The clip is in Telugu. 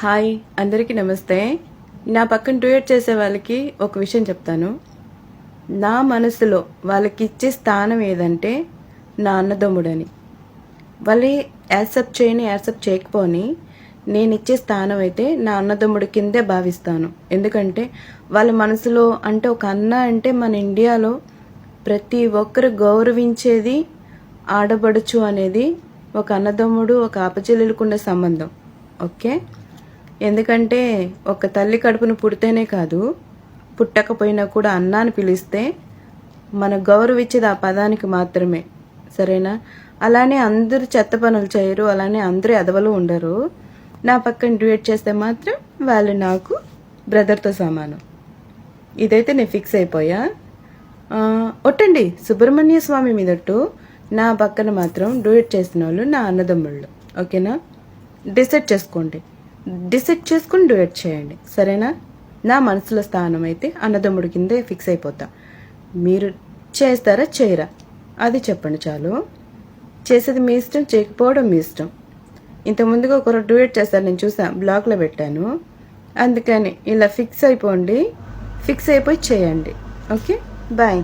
హాయ్ అందరికీ నమస్తే. నా పక్కన ట్వీట్ చేసే వాళ్ళకి ఒక విషయం చెప్తాను. నా మనసులో వాళ్ళకి ఇచ్చే స్థానం ఏదంటే నా అన్నదమ్ముడని. వాళ్ళు యాక్సెప్ట్ చేయని యాక్సెప్ట్ చేయకపోని నేను ఇచ్చే స్థానం అయితే నా అన్నదమ్ముడి కిందే భావిస్తాను. ఎందుకంటే వాళ్ళ మనసులో అంటే ఒక అన్న అంటే మన ఇండియాలో ప్రతి ఒక్కరు గౌరవించేది ఆడబడుచు అనేది ఒక అన్నదమ్ముడు ఒక ఆపచెల్లెలకు సంబంధం. ఓకే? ఎందుకంటే ఒక తల్లి కడుపును పుడితేనే కాదు పుట్టకపోయినా కూడా అన్నాన్ని పిలిస్తే మన గౌరవించేది ఆ పదానికి మాత్రమే. సరేనా? అలానే అందరూ చెత్త పనులు చేయరు అలానే అందరూ ఎదవలు ఉండరు. నా పక్కన డ్యూయేట్ చేస్తే మాత్రం వాళ్ళు నాకు బ్రదర్తో సమానం. ఇదైతే నేను ఫిక్స్ అయిపోయా. ఒట్టండి సుబ్రహ్మణ్య స్వామి మీదట్టు నా పక్కన మాత్రం డూయట్ చేసిన వాళ్ళు నా అన్నదమ్ముళ్ళు. ఓకేనా? డిసైడ్ చేసుకోండి. డిసైడ్ చేసుకుని డూయట్ చేయండి. సరేనా? నా మనసులో స్థానం అయితే అన్నదమ్ముడి కిందే ఫిక్స్ అయిపోతా. మీరు చేస్తారా చేయరా? అది చెప్పండి చాలు. చేసేది మీ ఇష్టం చేయకపోవడం మీ ఇష్టం. ఇంతకుముందుగా ఒకరు డూయట్ చేస్తారు నేను చూసా బ్లాగ్లో పెట్టాను. అందుకని ఇలా ఫిక్స్ అయిపోండి. ఫిక్స్ అయిపోయి చేయండి. ఓకే? బాయ్.